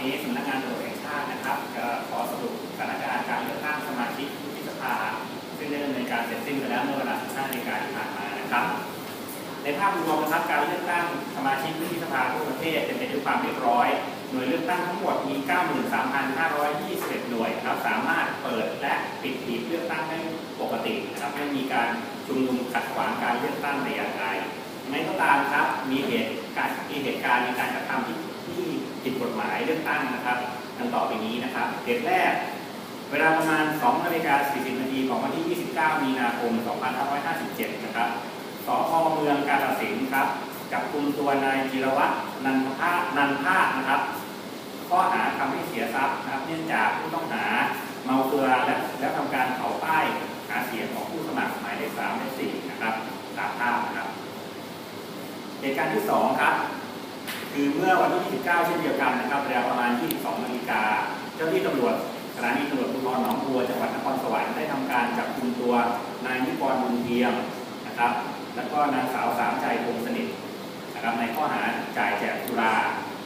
นี้สำนักงานตำรวจแห่งชาตินะครับจะขอสรุปสถานการณ์การเลือกตั้งสมาชิกวุฒิสภา ซึ่งได้ดำเนินการเสร็จสิ้นไปแล้วเมื่อเวลา15นาฬิกาที่ผ่านมานะครับ ในภาพรวมนะครับการเลือกตั้งสมาชิกวุฒิสภาทั่วประเทศเป็นไปด้วยความเรียบร้อย หน่วยเลือกตั้งทั้งหมดมี 93,521 หน่วยนะครับสามารถเปิดและปิดหีบเลือกตั้งได้ปกตินะครับไม่มีการชุมนุมขัดขวางการเลือกตั้งแต่อย่างใดยังไงก็ตามครับมีเหตุการณ์มีเหตุการณ์มีการกระทำที่ ผิดกฎหมายเลือกตั้งนะครับดังต่อไปนี้นะครับเหตุแรก เวลาประมาณ2นาฬิกา40นาทีของวันที่ 29 มีนาคม 2557 นะครับสพเมืองกาฬสินธุ์ครับจับกลุ่มตัวนายจิรวัตรนันทานันภานะครับ ข้อหาทำให้เสียทรัพย์นะครับ เนื่องจากผู้ต้องหาเมาเกลือและและทำการเผาป้ายหาเสียงของผู้สมัครหมายเลข3และ4นะครับตามภาพนะครับเหตุการณ์ที่2ครับ คือเมื่อวันที่29เช่นเดียวกันนะครับเวลาประมาณ 22นาฬิกาเจ้าหน้าที่ตำรวจสถานีตำรวจภูธรหนองบัวจังหวัดนครสวรรค์ได้ทำการจับกลุ่มตัวนายนิกรบุญเทียมนะครับ แล้วก็นางสาวสามใจคงสนิทนะครับในข้อหาจ่ายแจกสุรา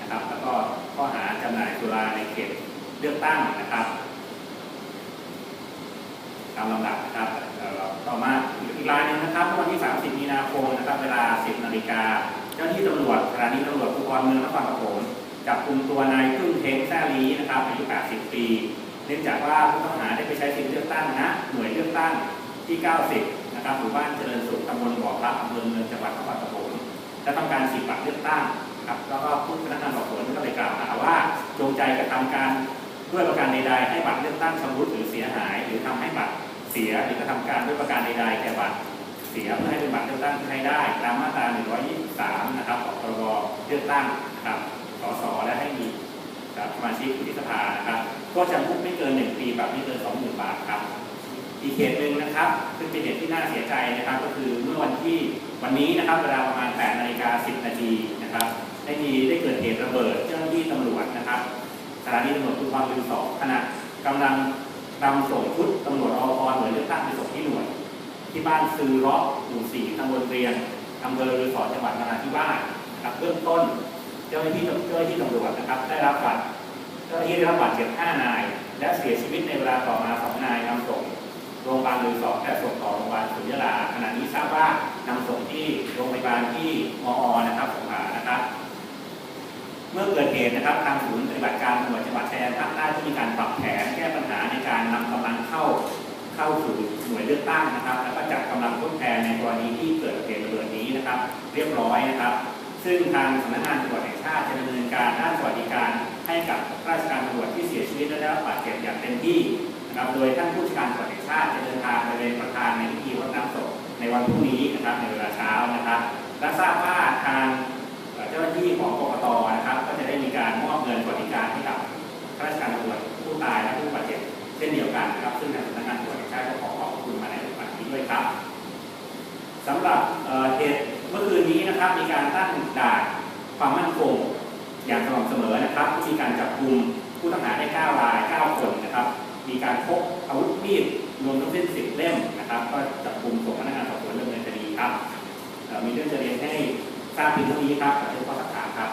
นะครับ แล้วก็ข้อหาจำหน่ายสุราในเขตเลือกตั้งนะครับตามลำดับนะครับเอ่อต่อมาอีกรายหนึ่งนะครับเมื่อวันที่ 30 มีนาคมนะครับ เวลา 10นาฬิกา เจ้าหน้าที่ตำรวจสถานีตำรวจภูธรเมืองนครปฐมจับกลุ่มตัวนายพึ่งเทงแซ่ลีนะครับอายุ 80 ปี เนื่องจากว่าผู้ต้องหาได้ไปใช้สิทธิเลือกตั้งณหน่วยเลือกตั้งที่ 90 นะครับหมู่บ้านเจริญสุขตำบลบ่อพระอำเภอเมืองจังหวัดนครปฐมและทำการสีบัตรเลือกตั้งครับแล้วก็ผู้พนักงานสอบสวนก็เลยกล่าวหาว่าจงใจกระทำการด้วยประการใดๆให้บัตรเลือกตั้งชำรุดหรือเสียหาย หรือทำให้บัตรเสียหรือกระทำการด้วยประการใดๆแก่บัตร เสียเพื่อให้เป็นบัตรเลือกตั้งให้ได้ ตามมาตรา 123 นะครับของพรบเลือกตั้งนะครับสสและให้มีสมาชิกวุฒิสภานะครับ ก็จำคุกไม่เกิน 1 ปีปรับไม่เกิน 20,000 บาทครับ อีกเหตุหนึ่งนะครับซึ่งเป็นเหตุที่น่าเสียใจนะครับ ก็คือเมื่อวันที่วันนี้นะครับเวลาประมาณ 8 นาฬิกา 10 นาทีนะครับได้มีได้เกิดเหตุระเบิดเจ้าหน้าที่ตำรวจนะครับสถานีตำรวจภูธรลือสองขณะกำลังนำส่งชุดตำรวจอพหน่วยเลือกตั้งไปส่งที่หน่วย ที่บ้านซือเลาะหมู่สี่ตำบลเรียนอำเภอรือสอจังหวัดนราธิวาสนะครับเบื้องต้น เจ้าหน้าที่เจ้าหน้าที่ตำรวจนะครับ ได้รับบาดเจ้าหน้าที่ได้รับบาดเจ็บ5นาย และเสียชีวิตในเวลาต่อมา2นายนำส่งโรงพยาบาลรือสอและส่งต่อโรงพยาบาลสุริยลาขณะนี้ทราบว่านำส่งที่โรงพยาบาลที่มอนะครับสงขลานะครับ เมื่อเกิดเหตุนะครับทางศูนย์ปฏิบัติการตำรวจจังหวัดชายแดนภาคใต้ที่มีการปรับแผนแก้ปัญหาในการนำกำลังเข้า เข้าสู่หน่วยเลือกตั้งนะครับ แล้วก็จัดกำลังทดแทนในกรณีที่เกิดเหตุระเบิดนี้นะครับ เรียบร้อยนะครับ ซึ่งทางสำนักงานตำรวจแห่งชาติจะดำเนินการด้านสวัสดิการให้กับข้าราชการตำรวจที่เสียชีวิตและได้รับบาดเจ็บอย่างเต็มที่นะครับ โดยท่านผู้จัดการตำรวจแห่งชาติจะเดินทางไปเป็นประธานในพิธีรดน้ำศพในวันพรุ่งนี้นะครับในเวลาเช้านะครับ และทราบว่าทางเจ้าหน้าที่ของกกตนะครับ ก็จะได้มีการมอบเงินสวัสดิการให้กับข้าราชการตำรวจผู้ตายและผู้บาดเจ็บเช่นเดียวกันนะครับ ซึ่ง ก็ขอขอบคุณมาในโอกาสนี้ด้วยครับสำหรับเหตุเมื่อคืนนี้นะครับ มีการตั้งด่านความมั่นคงอย่างสม่ำเสมอนะครับมีการจับกลุ่มผู้ต้องหาได้ 9 ราย 9 คนนะครับ มีการพกอาวุธมีดรวมทั้งสิ้น 10 เล่มนะครับ ก็จับกลุ่มส่งพนักงานสอบสวนดำเนินคดีครับ มีเรื่องจะเรียนให้ทราบเพียงเท่านี้ครับขอเชิญข้อสักถามครับ